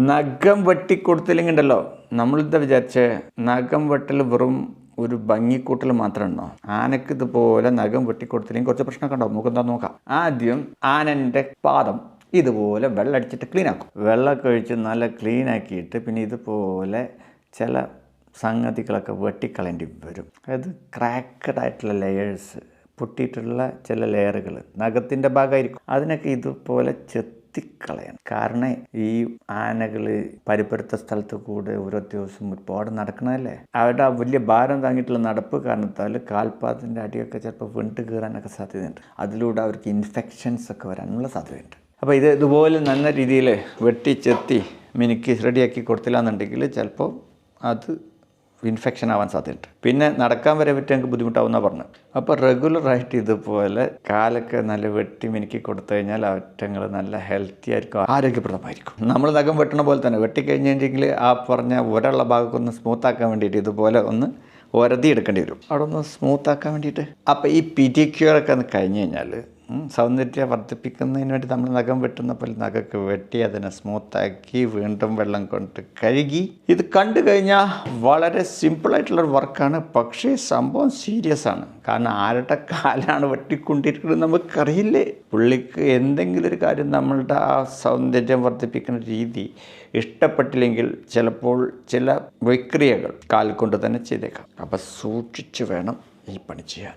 നഖം വെട്ടിക്കൊടുത്തില്ലെങ്കിൽ ഉണ്ടല്ലോ നമ്മളിതാ വിചാരിച്ചേ നഖം വെട്ടൽ വെറും ഒരു ഭംഗിക്കൂട്ടൽ മാത്രമാണോ ആനക്ക് ഇതുപോലെ നഖം വെട്ടിക്കൊടുത്തില്ലെങ്കിൽ കുറച്ച് പ്രശ്നമൊക്കെ ഉണ്ടാവും. നമുക്ക് എന്താ നോക്കാം. ആദ്യം ആനന്റെ പാദം ഇതുപോലെ വെള്ളം അടിച്ചിട്ട് ക്ലീൻ ആക്കും വെള്ളമൊക്കെ ഒഴിച്ച് നല്ല ക്ലീൻ ആക്കിയിട്ട് പിന്നെ ഇതുപോലെ ചില സംഗതികളൊക്കെ വെട്ടിക്കളേണ്ടി വരും. അതായത് ക്രാക്കഡ് ആയിട്ടുള്ള ലെയേഴ്സ് പൊട്ടിയിട്ടുള്ള ചില ലെയറുകൾ നഖത്തിന്റെ ഭാഗമായിരിക്കും. അതിനൊക്കെ ഇതുപോലെ ചെത്തിക്കളയണം കാരണം ഈ ആനകൾ പരിപ്പെടുത്ത സ്ഥലത്ത് കൂടെ ഓരോ ദിവസം ഒരുപാട് നടക്കണമല്ലേ അവരുടെ ആ വലിയ ഭാരം താങ്ങിയിട്ടുള്ള നടപ്പ് കാരണത്താൽ കാൽപാദത്തിന്റെ അടിയൊക്കെ ചിലപ്പോൾ വിണ്ട് കീറാനൊക്കെ സാധ്യതയുണ്ട്. അതിലൂടെ അവർക്ക് ഇൻഫെക്ഷൻസ് ഒക്കെ വരാനുള്ള സാധ്യതയുണ്ട്. അപ്പോൾ ഇത് ഇതുപോലെ നല്ല രീതിയിൽ വെട്ടി ചെത്തി മിനുക്കി റെഡിയാക്കി കൊടുത്തില്ല എന്നുണ്ടെങ്കിൽ ചിലപ്പോൾ അത് ഇൻഫെക്ഷൻ ആവാൻ സാധ്യതയുണ്ട്. പിന്നെ നടക്കാൻ വരെ പറ്റി ഞങ്ങൾക്ക് ബുദ്ധിമുട്ടാവുന്ന പറഞ്ഞു അപ്പോൾ റെഗുലറായിട്ട് ഇതുപോലെ കാലൊക്കെ നല്ല വെട്ടി മിനുക്കി കൊടുത്തു കഴിഞ്ഞാൽ അവറ്റങ്ങൾ നല്ല ഹെൽത്തി ആയിരിക്കും ആരോഗ്യപ്രദമായിരിക്കും. നമ്മൾ നഖം വെട്ടണ പോലെ തന്നെ വെട്ടിക്കഴിഞ്ഞിട്ടുണ്ടെങ്കിൽ ആ പറഞ്ഞ ഒരുള്ള ഭാഗമൊക്കെ ഒന്ന് സ്മൂത്ത് ആക്കാൻ വേണ്ടിയിട്ട് ഇതുപോലെ ഒന്ന് ഒരതി എടുക്കേണ്ടി വരും. അവിടെ ഒന്ന് സ്മൂത്ത് ആക്കാൻ വേണ്ടിയിട്ട്. അപ്പോൾ ഈ പിഡിക്യൂറൊക്കെ ഒന്ന് കഴിഞ്ഞ് കഴിഞ്ഞാൽ സൗന്ദര്യം വർദ്ധിപ്പിക്കുന്നതിന് വേണ്ടി നമ്മൾ നഖം വെട്ടുന്ന പോലെ നഖമൊക്കെ വെട്ടി അതിനെ സ്മൂത്താക്കി വീണ്ടും വെള്ളം കൊണ്ട് കഴുകി. ഇത് കണ്ടു കഴിഞ്ഞാൽ വളരെ സിമ്പിളായിട്ടുള്ളൊരു വർക്കാണ് പക്ഷേ സംഭവം സീരിയസ് ആണ്. കാരണം ആരുടെ കാലാണ് വെട്ടിക്കൊണ്ടിരിക്കുന്നത് നമുക്കറിയില്ലേ? പുള്ളിക്ക് എന്തെങ്കിലും ഒരു കാര്യം നമ്മളുടെ ആ സൗന്ദര്യം വർദ്ധിപ്പിക്കുന്ന രീതി ഇഷ്ടപ്പെട്ടില്ലെങ്കിൽ ചിലപ്പോൾ ചില വിക്രിയകൾ കാൽ കൊണ്ട് തന്നെ ചെയ്തേക്കാം. അപ്പം സൂക്ഷിച്ച് വേണം ഈ പണി ചെയ്യാൻ.